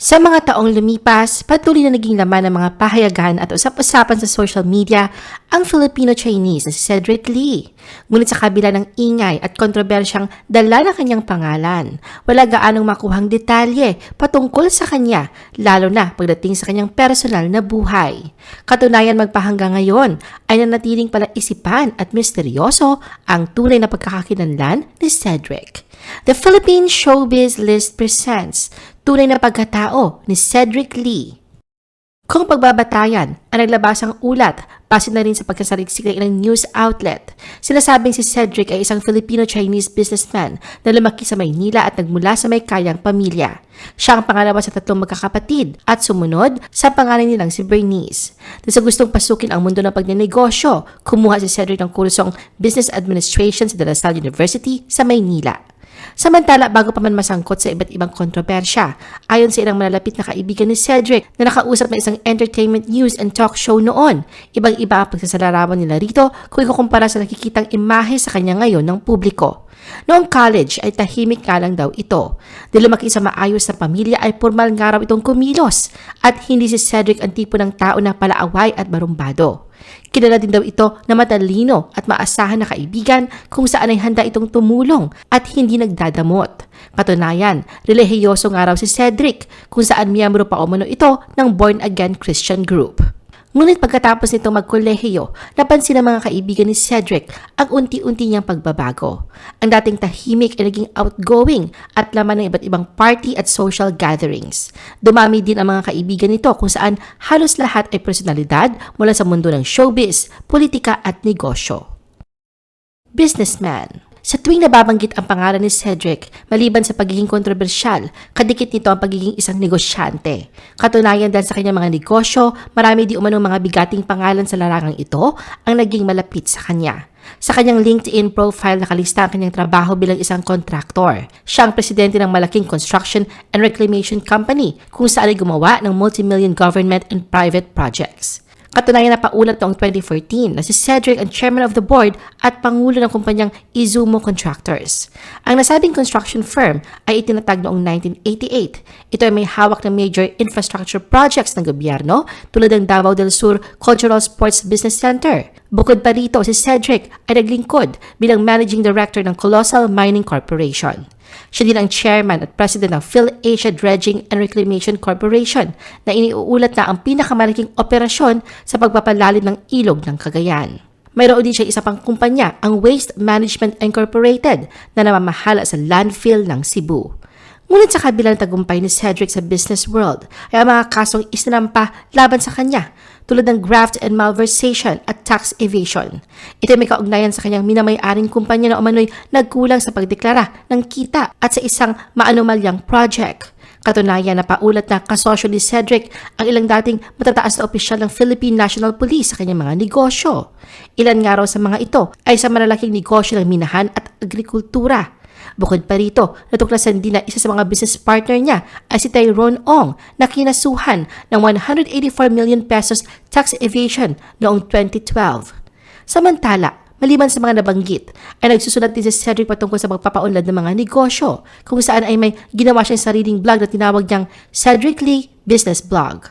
Sa mga taong lumipas, patuloy na naging laman ng mga pahayagan at usap-usapan sa social media ang Filipino-Chinese na si Cedric Lee. Ngunit sa kabila ng ingay at kontrobersyang dala ng kanyang pangalan, wala gaanong makuhang detalye patungkol sa kanya, lalo na pagdating sa kanyang personal na buhay. Katunayan magpahanggang ngayon ay nanatiling pala isipan at misteryoso ang tunay na pagkakakinanlan ni Cedric. The Philippine Showbiz List presents Tunay na Pagkatao ni Cedric Lee. Kung pagbabatayan ang naglabasang ulat base na rin sa pagkasaliksik ng ilang news outlet, sinasabing si Cedric ay isang Filipino-Chinese businessman na lumaki sa Maynila at nagmula sa may kayang pamilya. Siya ang pangalawa sa tatlong magkakapatid at sumunod sa pangalan nilang si Bernice. Dahil sa gustong pasukin ang mundo ng pagnenegosyo, kumuha si Cedric ng kursong Business Administration sa De La Salle University sa Maynila. Samantala, bago pa man masangkot sa iba't ibang kontrobersya, ayon sa ilang malalapit na kaibigan ni Cedric na nakausap ng isang entertainment news and talk show noon, ibang-iba ang pagsasalarawan nila rito kung ikukumpara sa nakikitang imahe sa kanya ngayon ng publiko. Noong college ay tahimik nga lang daw ito. Di lumaki sa maayos na pamilya ay formal nga raw itong kumilos at hindi si Cedric ang tipo ng tao na palaaway at barumbado. Kilala din daw ito na matalino at maasahan na kaibigan kung saan ay handa itong tumulong at hindi nagdadamot. Katunayan, relihiyoso nga raw si Cedric kung saan miyembro pa umano ito ng Born Again Christian Group. Ngunit pagkatapos nito magkolehiyo, napansin ng mga kaibigan ni Cedric ang unti-unti niyang pagbabago. Ang dating tahimik ay naging outgoing at laman ng iba't ibang party at social gatherings. Dumami din ang mga kaibigan nito kung saan halos lahat ay personalidad mula sa mundo ng showbiz, politika at negosyo. Businessman sa tuwing nababanggit ang pangalan ni Cedric, maliban sa pagiging kontrobersyal, kadikit nito ang pagiging isang negosyante. Katunayan dahil sa kanyang mga negosyo, marami di umanong mga bigating pangalan sa larangang ito ang naging malapit sa kanya. Sa kanyang LinkedIn profile nakalista ang kanyang trabaho bilang isang kontraktor. Siya ang presidente ng malaking construction and reclamation company kung saan ay gumawa ng multi-million government and private projects. Katunayan na paulat noong 2014 na si Cedric ang chairman of the board at pangulo ng kumpanyang Izumo Contractors. Ang nasabing construction firm ay itinatag noong 1988. Ito ay may hawak ng major infrastructure projects ng gobyerno tulad ng Davao del Sur Cultural Sports Business Center. Bukod pa rito, si Cedric ay naglingkod bilang managing director ng Colossal Mining Corporation. Siya din ang chairman at president ng PhilAsia Dredging and Reclamation Corporation na iniuulat na ang pinakamalaking operasyon sa pagpapalalim ng ilog ng Cagayan. Mayroon din siya isa pang kumpanya, ang Waste Management Incorporated, na namamahala sa landfill ng Cebu. Ngunit sa kabilang tagumpay ni Cedric sa business world ay ang mga kasong isinampa laban sa kanya tulad ng graft and malversation at tax evasion. Ito ay may kaugnayan sa kanyang minamay-aring kumpanya na umano'y nagkulang sa pagdeklara ng kita at sa isang maanumalyang project. Katunayan na paulat na kasosyo ni Cedric ang ilang dating matataas na opisyal ng Philippine National Police sa kanyang mga negosyo. Ilan nga raw sa mga ito ay sa malalaking negosyo ng minahan at agrikultura. Bukod pa rito, natuklasan din na isa sa mga business partner niya ay si Tyrone Ong na kinasuhan ng 184 million pesos tax evasion noong 2012. Samantala, maliban sa mga nabanggit, ay nagsusulat din si Cedric patungkol sa magpapaunlad ng mga negosyo kung saan ay may ginawa siyang sariling blog na tinawag niyang Cedric Lee Business Blog.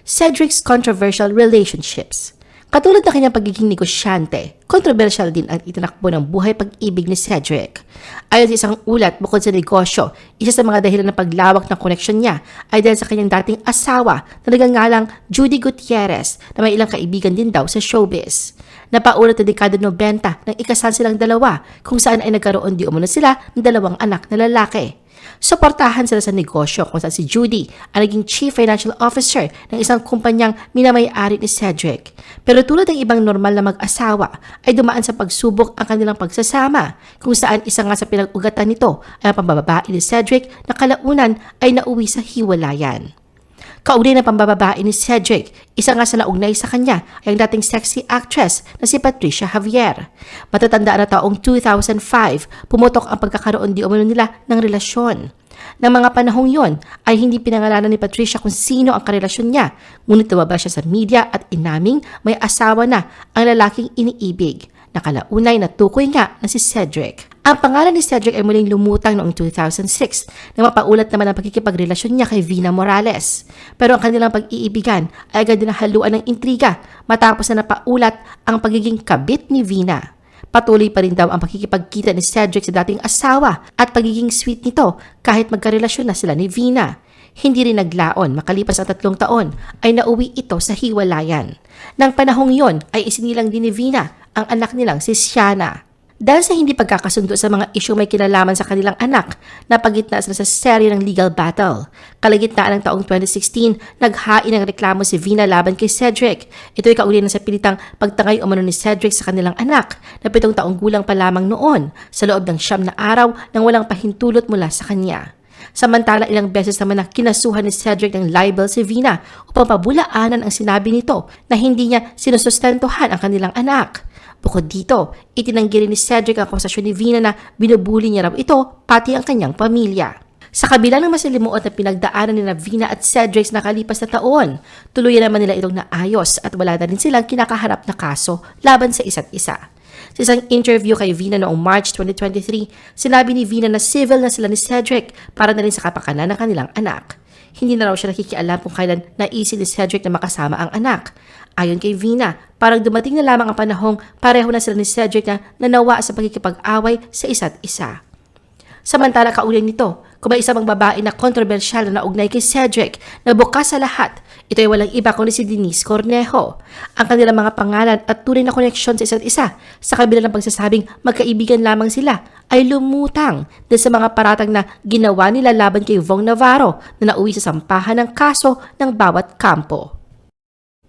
Cedric's Controversial Relationships Katulad ng kanyang pagiging negosyante, kontrobersyal din ang itinakbo ng buhay pag-ibig ni Cedric. Ayon sa isang ulat bukod sa negosyo, isa sa mga dahilan ng paglawak ng koneksyon niya ay dahil sa kanyang dating asawa na nagangalang Judy Gutierrez na may ilang kaibigan din daw sa showbiz. Napaulat na dekada 90 nang ikasal silang dalawa kung saan ay nagkaroon di umano sila ng dalawang anak na lalaki. Suportahan sila sa negosyo kung saan si Judy ang naging Chief Financial Officer ng isang kumpanyang minamay-ari ni Cedric. Pero tulad ng ibang normal na mag-asawa, ay dumaan sa pagsubok ang kanilang pagsasama kung saan isa nga sa pinag-ugatan nito ay ang pambababae ni Cedric na kalaunan ay nauwi sa hiwalayan. Kaugnay ng pambababae ni Cedric, isa nga sa naugnay sa kanya ay ang dating sexy actress na si Patricia Javier. Matatanda na taong 2005, pumutok ang pagkakaroon di umano nila ng relasyon. Nang mga panahong yon ay hindi pinangalanan ni Patricia kung sino ang karelasyon niya, ngunit lumabas siya sa media at inaming may asawa na ang lalaking iniibig. Nakalaunay na tukoy nga na si Cedric. Ang pangalan ni Cedric ay muling lumutang noong 2006 na mapaulat naman ang pagkikipagrelasyon niya kay Vina Morales. Pero ang kanilang pag-iibigan ay agad din nahaluan ng intriga matapos na napaulat ang pagiging kabit ni Vina. Patuloy pa rin daw ang pakikipagkita ni Cedric sa dating asawa at pagiging sweet nito kahit magkarelasyon na sila ni Vina. Hindi rin naglaon makalipas ang tatlong taon ay nauwi ito sa hiwalayan. Nang panahong yon ay isinilang din ni Vina ang anak nilang si Shiana. Dahil sa hindi pagkakasundo sa mga isyong may kinalaman sa kanilang anak, napagitna sila sa serye ng legal battle. Kalagitnaan ng taong 2016, naghain ng reklamo si Vina laban kay Cedric. Ito ay kauli na sa pilitang pagtangay umano ni Cedric sa kanilang anak na pitong taong gulang pa lamang noon sa loob ng siyam na araw nang walang pahintulot mula sa kanya. Samantala ilang beses naman na kinasuhan ni Cedric ng libel si Vina upang pabulaanan ang sinabi nito na hindi niya sinusustentuhan ang kanilang anak. Bukod dito, itinanggi rin ni Cedric ang akusasyon ni Vina na binubuli niya raw ito pati ang kanyang pamilya. Sa kabila ng masalimuot na pinagdaanan ni Vina at Cedric sa nakalipas na taon, tuluyan naman nila itong naayos at wala na rin silang kinakaharap na kaso laban sa isa't isa. Sa isang interview kay Vina noong March 2023, sinabi ni Vina na civil na sila ni Cedric para na rin sa kapakanan ng kanilang anak. Hindi na raw siya nakikialam kung kailan naisip ni Cedric na makasama ang anak. Ayon kay Vina, parang dumating na lamang ang panahong pareho na sila ni Cedric na nanawa sa pagkikipag-away sa isa't isa. Samantala kaulit nito, kung may isa mang babae na kontrobersyal na naugnay kay Cedric na bukas sa lahat, ito ay walang iba kundi si Denise Cornejo. Ang kanilang mga pangalan at tunay na koneksyon sa isa't isa sa kabila ng pagsasabing magkaibigan lamang sila ay lumutang dahil sa mga paratang na ginawa nila laban kay Vong Navarro na nauwi sa sampahan ng kaso ng bawat kampo.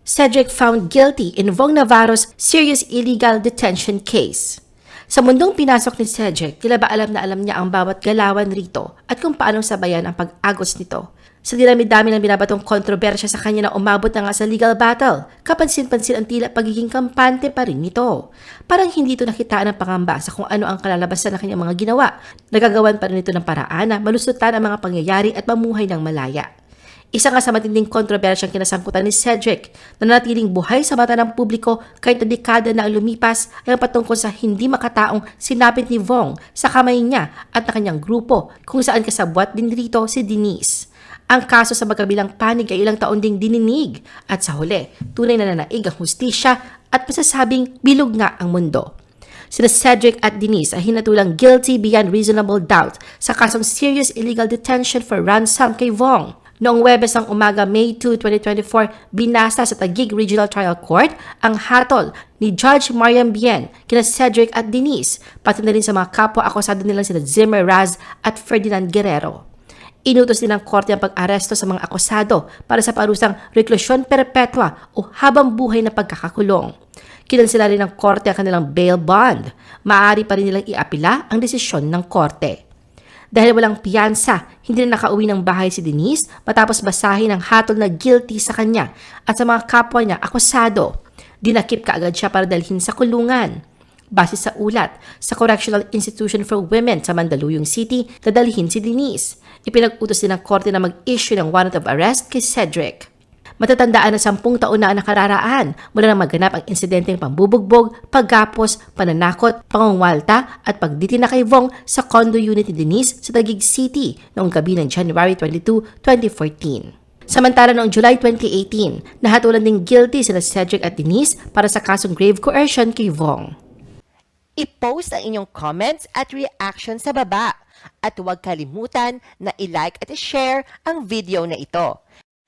Cedric found guilty in Vong Navarro's serious illegal detention case. Sa mundong pinasok ni Cedric, tila ba alam na alam niya ang bawat galawan rito at kung paano sabayan ang pag-agos nito. Sa dinami-dami ng binabatong kontrobersya sa kanya na umabot na nga sa legal battle, kapansin-pansin ang tila pagiging kampante pa rin nito. Parang hindi ito nakitaan ng pangamba sa kung ano ang kalalabasan ng kanyang mga ginawa. Nagagawan pa rin ito ng paraan na malusutan ang mga pangyayari at mamuhay ng malaya. Isa nga sa matinding kontrobersyang kinasangkutan ni Cedric na nanatiling buhay sa mata ng publiko kahit na dekada na ang lumipas ay ang patungkol sa hindi makataong sinapit ni Vong sa kamay niya at na kanyang grupo kung saan kasabwat din rito si Denise. Ang kaso sa magkabilang panig ay ilang taon ding dininig at sa huli, tunay na nanaig ang hustisya at masasabing bilog nga ang mundo. Sina Cedric at Denise ay hinatulang guilty beyond reasonable doubt sa kasong serious illegal detention for ransom kay Vong. Noong Webes ng umaga, May 2, 2024, binasa sa Taguig Regional Trial Court ang hatol ni Judge Mariam Bien kina Cedric at Denise, pati na rin sa mga kapwa akusado nilang sina Zimmer Raz at Ferdinand Guerrero. Inutos din ng korte ang pag-aresto sa mga akusado para sa parusang reklusyon perpetua o habang buhay na pagkakakulong. Kinansila rin ng korte ang kanilang bail bond. Maaari pa rin nilang iapila ang desisyon ng korte. Dahil walang piyansa, hindi na nakauwi ng bahay si Denise matapos basahin ang hatol na guilty sa kanya at sa mga kapwa niya akusado. Dinakip kaagad siya para dalhin sa kulungan. Base sa ulat, sa Correctional Institution for Women sa Mandaluyong City, dadalhin si Denise. Ipinag-utos din ng korte na mag-issue ng warrant of arrest kay Cedric. Matatandaan na sampung taon na ang nakararaan mula nang maganap ang insidenteng pambubugbog, paggapos, pananakot, pangungwalta at pagditina kay Vong sa condo unit ni Denise sa Taguig City noong gabi ng January 22, 2014. Samantala noong July 2018, nahatulan ding guilty sila Cedric at Denise para sa kasong grave coercion kay Vong. I-post ang inyong comments at reaction sa baba. At huwag kalimutan na i-like at i-share ang video na ito.